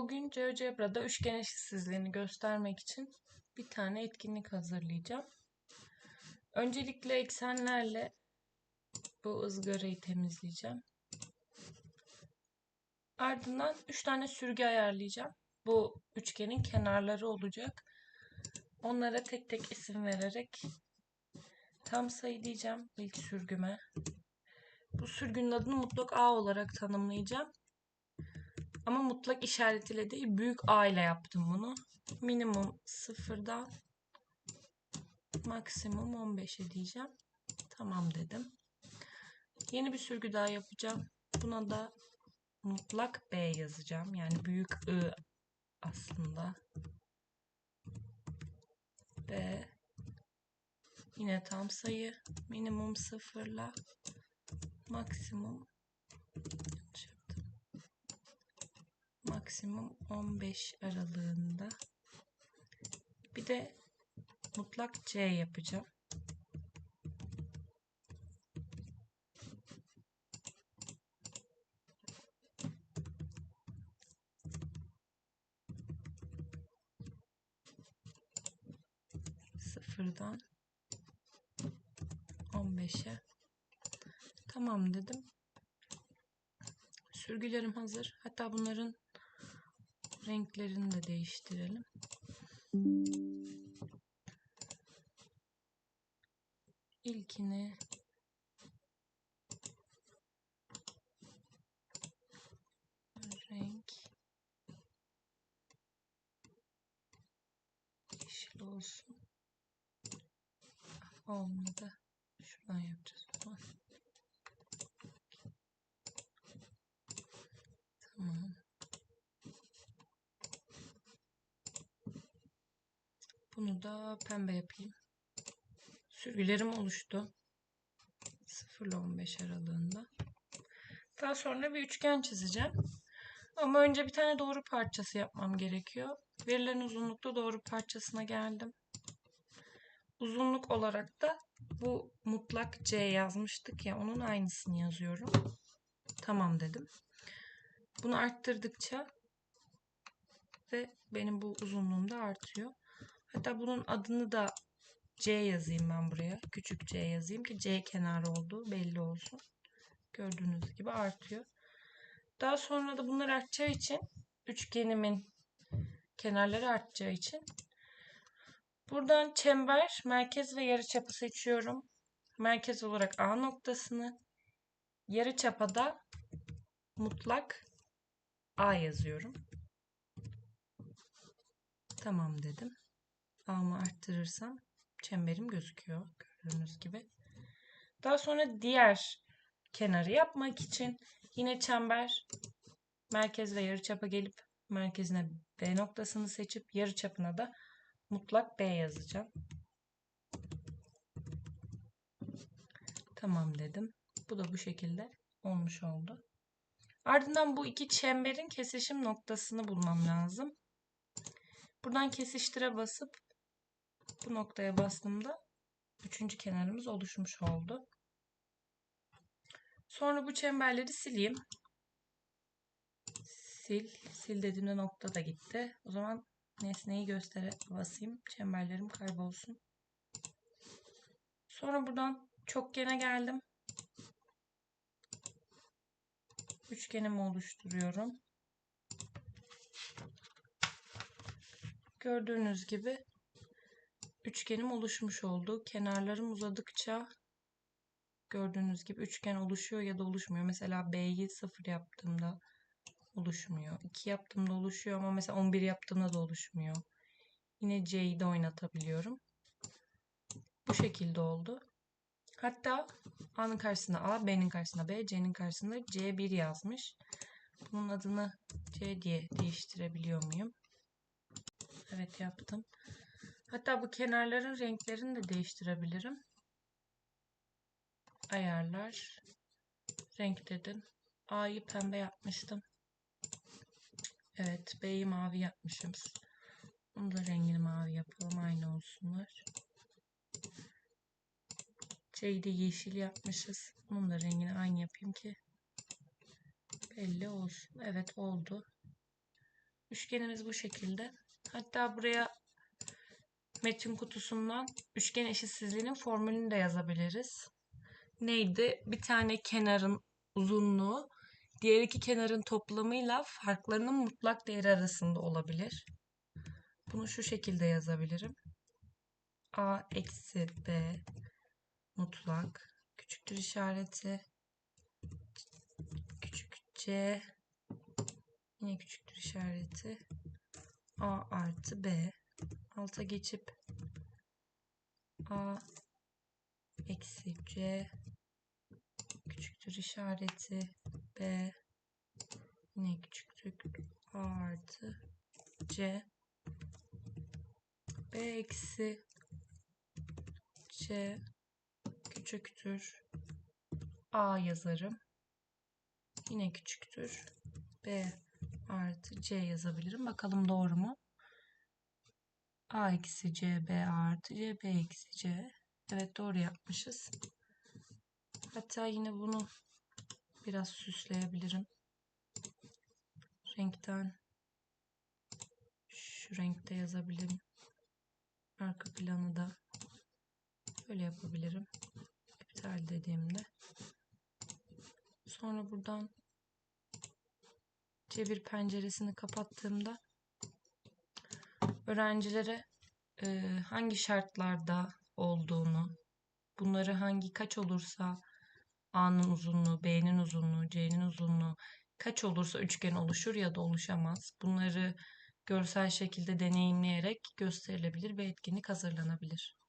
Bugün GeoGebra'da üçgen eşitsizliğini göstermek için bir tane etkinlik hazırlayacağım. Öncelikle eksenlerle bu ızgarayı temizleyeceğim. Ardından 3 tane sürgü ayarlayacağım. Bu üçgenin kenarları olacak. Onlara tek tek isim vererek tam sayı diyeceğim ilk sürgüme. Bu sürgünün adını mutlak A olarak tanımlayacağım. Ama mutlak işaretiyle değil büyük A ile yaptım bunu. Minimum sıfırdan maksimum 15'e diyeceğim. Tamam dedim. Yeni bir sürgü daha yapacağım. Buna da mutlak B yazacağım. Yani büyük I aslında. B yine tam sayı minimum sıfırla maksimum maksimum 15 aralığında. Bir de mutlak C yapacağım. Sıfırdan 15'e tamam dedim. Sürgülerim hazır. Hatta bunların renklerini de değiştirelim. İlkini renk yeşil olsun. Olmadı. Şuradan yapacağız. Tamam. Bunu da pembe yapayım. Sürgülerim oluştu. 0 ile 15 aralığında. Daha sonra bir üçgen çizeceğim. Ama önce bir tane doğru parçası yapmam gerekiyor. Verilen uzunlukta doğru parçasına geldim. Uzunluk olarak da bu mutlak C yazmıştık ya onun aynısını yazıyorum. Tamam dedim. Bunu arttırdıkça ve benim bu uzunluğum da artıyor. Hatta bunun adını da C yazayım ben buraya. Küçük C yazayım ki C kenarı olduğu belli olsun. Gördüğünüz gibi artıyor. Daha sonra da bunlar artacağı için üçgenimin kenarları artacağı için buradan çember, merkez ve yarıçapı seçiyorum. Merkez olarak A noktasını, yarıçapa da mutlak A yazıyorum. Tamam dedim. A'mı arttırırsam çemberim gözüküyor gördüğünüz gibi. Daha sonra diğer kenarı yapmak için yine çember merkez ve yarıçapa gelip merkezine B noktasını seçip yarıçapına da mutlak B yazacağım. Tamam dedim. Bu da bu şekilde olmuş oldu. Ardından bu iki çemberin kesişim noktasını bulmam lazım. Buradan kesiştire basıp bu noktaya bastığımda üçüncü kenarımız oluşmuş oldu. Sonra bu çemberleri sileyim. Sil. Sil dediğimde nokta da gitti. O zaman nesneyi göstere basayım. Çemberlerim kaybolsun. Sonra buradan çokgene geldim. Üçgenimi oluşturuyorum. Gördüğünüz gibi üçgenim oluşmuş oldu. Kenarlarım uzadıkça gördüğünüz gibi üçgen oluşuyor ya da oluşmuyor. Mesela B'yi 0 yaptığımda oluşmuyor. 2 yaptığımda oluşuyor ama mesela 11 yaptığımda da oluşmuyor. Yine C'yi de oynatabiliyorum. Bu şekilde oldu. Hatta A'nın karşısına A, B'nin karşısına B, C'nin karşısında C1 yazmış. Bunun adını C diye değiştirebiliyor muyum? Evet yaptım. Hatta bu kenarların renklerini de değiştirebilirim. Ayarlar. Renk dedim. A'yı pembe yapmıştım. Evet B'yi mavi yapmışım. Bunu da rengini mavi yapalım. Aynı olsunlar. C'yi de yeşil yapmışız. Bunun da rengini aynı yapayım ki belli olsun. Evet oldu. Üçgenimiz bu şekilde. Hatta buraya metin kutusundan üçgen eşitsizliğinin formülünü de yazabiliriz. Neydi? Bir tane kenarın uzunluğu diğer iki kenarın toplamıyla farklarının mutlak değeri arasında olabilir. Bunu şu şekilde yazabilirim. A eksi B mutlak küçüktür işareti küçük C yine küçüktür işareti A artı B alta geçip A eksi C küçüktür işareti B yine küçüktür A artı C B eksi C küçüktür A yazarım. Yine küçüktür B artı C yazabilirim. Bakalım doğru mu? A eksi C B artı C B eksi C. Evet doğru yapmışız. Hatta yine bunu biraz süsleyebilirim. Renkten şu renkte yazabilirim. Arka planı da böyle yapabilirim. İptal dediğimde. Sonra buradan cebir penceresini kapattığımda öğrencilere e, hangi şartlarda olduğunu, bunları hangi kaç olursa A'nın uzunluğu, B'nin uzunluğu, C'nin uzunluğu kaç olursa üçgen oluşur ya da oluşamaz. Bunları görsel şekilde deneyimleyerek gösterilebilir ve etkinlik hazırlanabilir.